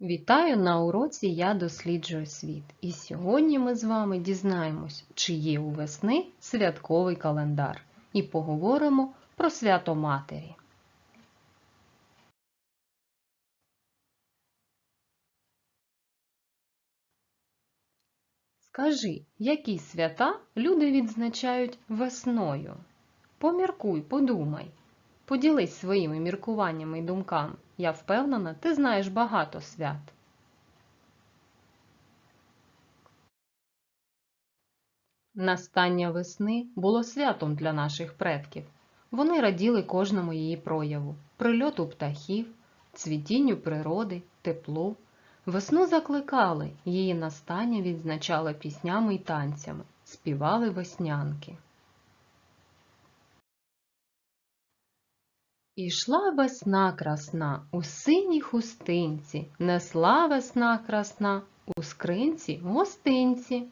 Вітаю на уроці Я досліджую світ. І сьогодні ми з вами дізнаємось, чи є у весни святковий календар, і поговоримо про свято Матері. Скажи, які свята люди відзначають весною? Поміркуй, подумай. Поділись своїми міркуваннями і думками. Я впевнена, ти знаєш багато свят. Настання весни було святом для наших предків. Вони раділи кожному її прояву, прильоту птахів, цвітінню природи, теплу. Весну закликали, її настання відзначали піснями й танцями, співали веснянки. Ішла весна красна у синій хустинці, несла весна красна у скринці гостинці.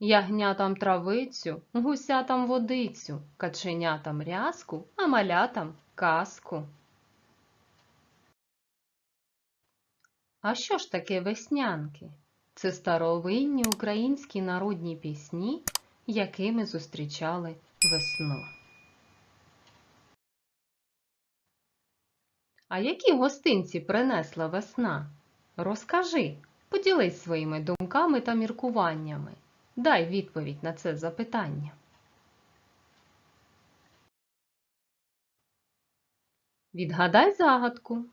Ягнятам травицю, гусятам водицю, каченятам рязку, а малятам казку. А що ж таке веснянки? Це старовинні українські народні пісні, якими зустрічали весну. А які гостинці принесла весна? Розкажи, поділись своїми думками та міркуваннями. Дай відповідь на це запитання. Відгадай загадку.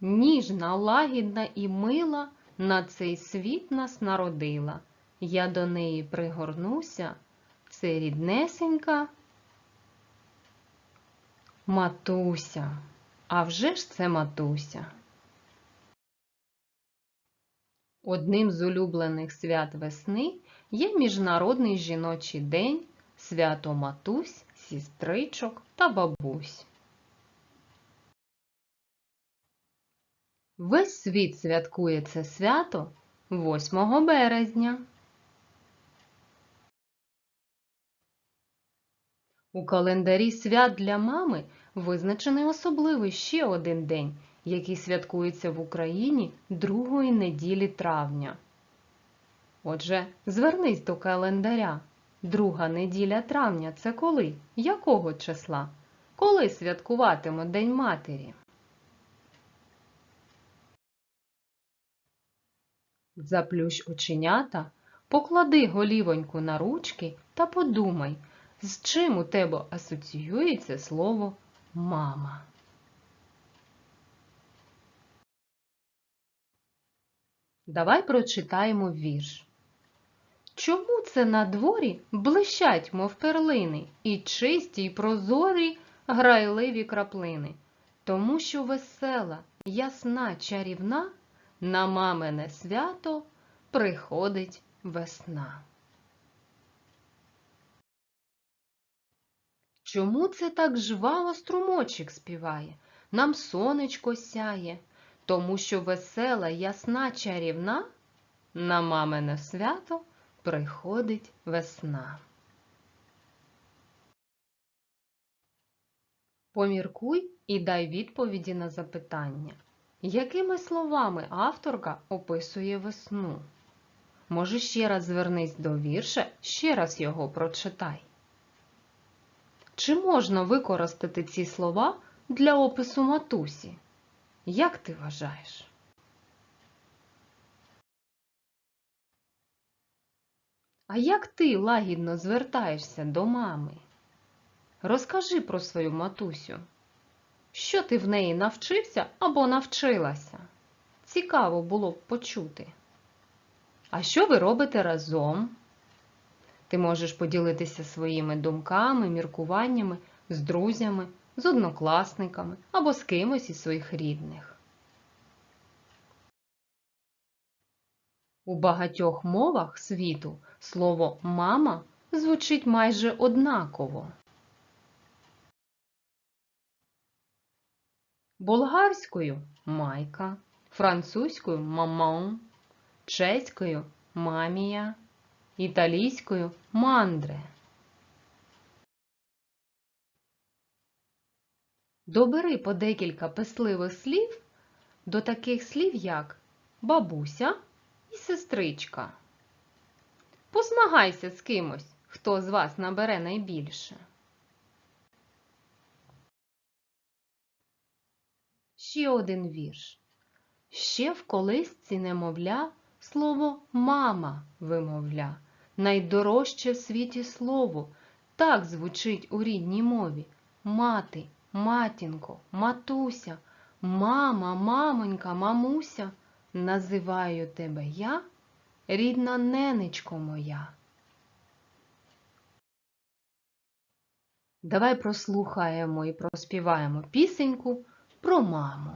Ніжна, лагідна і мила на цей світ нас народила. Я до неї пригорнуся. Це ріднесенька матуся. А вже ж це матуся. Одним з улюблених свят весни є Міжнародний жіночий день, свято матусь, сістричок та бабусь. Весь світ святкує це свято 8 березня. У календарі свят для мами визначений особливий ще один день, який святкується в Україні другої неділі травня. Отже, звернись до календаря. Друга неділя травня це коли? Якого числа? Коли святкуватиме День Матері? Заплющ оченята, поклади голівоньку на ручки та подумай, з чим у тебе асоціюється слово мама. Давай прочитаємо вірш. Чому це на дворі блищать, мов перлини, і чисті й прозорі грайливі краплини? Тому що весела, ясна, чарівна на мамине свято приходить весна. Чому це так жваво струмочок співає? Нам сонечко сяє, тому що весела, ясна, чарівна на мамине свято приходить весна. Поміркуй і дай відповіді на запитання. Якими словами авторка описує весну? Може, ще раз звернись до вірша, ще раз його прочитай. Чи можна використати ці слова для опису матусі? Як ти вважаєш? А як ти лагідно звертаєшся до мами? Розкажи про свою матусю. Що ти в неї навчився або навчилася? Цікаво було б почути. А що ви робите разом? Ти можеш поділитися своїми думками, міркуваннями з друзями, з однокласниками або з кимось із своїх рідних. У багатьох мовах світу слово мама звучить майже однаково. Болгарською майка, французькою мамон, чеською мамія італійською мандре. Добери по декілька писливих слів до таких слів, як бабуся і сестричка. Посмагайся з кимось, хто з вас набере найбільше. Ще один вірш. Ще в колисці немовля слово мама вимовля найдорожче в світі слово. Так звучить у рідній мові. Мати, матінко, матуся, мама, мамонька, мамуся. Називаю тебе я, рідна ненечко моя. Давай прослухаємо і проспіваємо пісеньку про маму.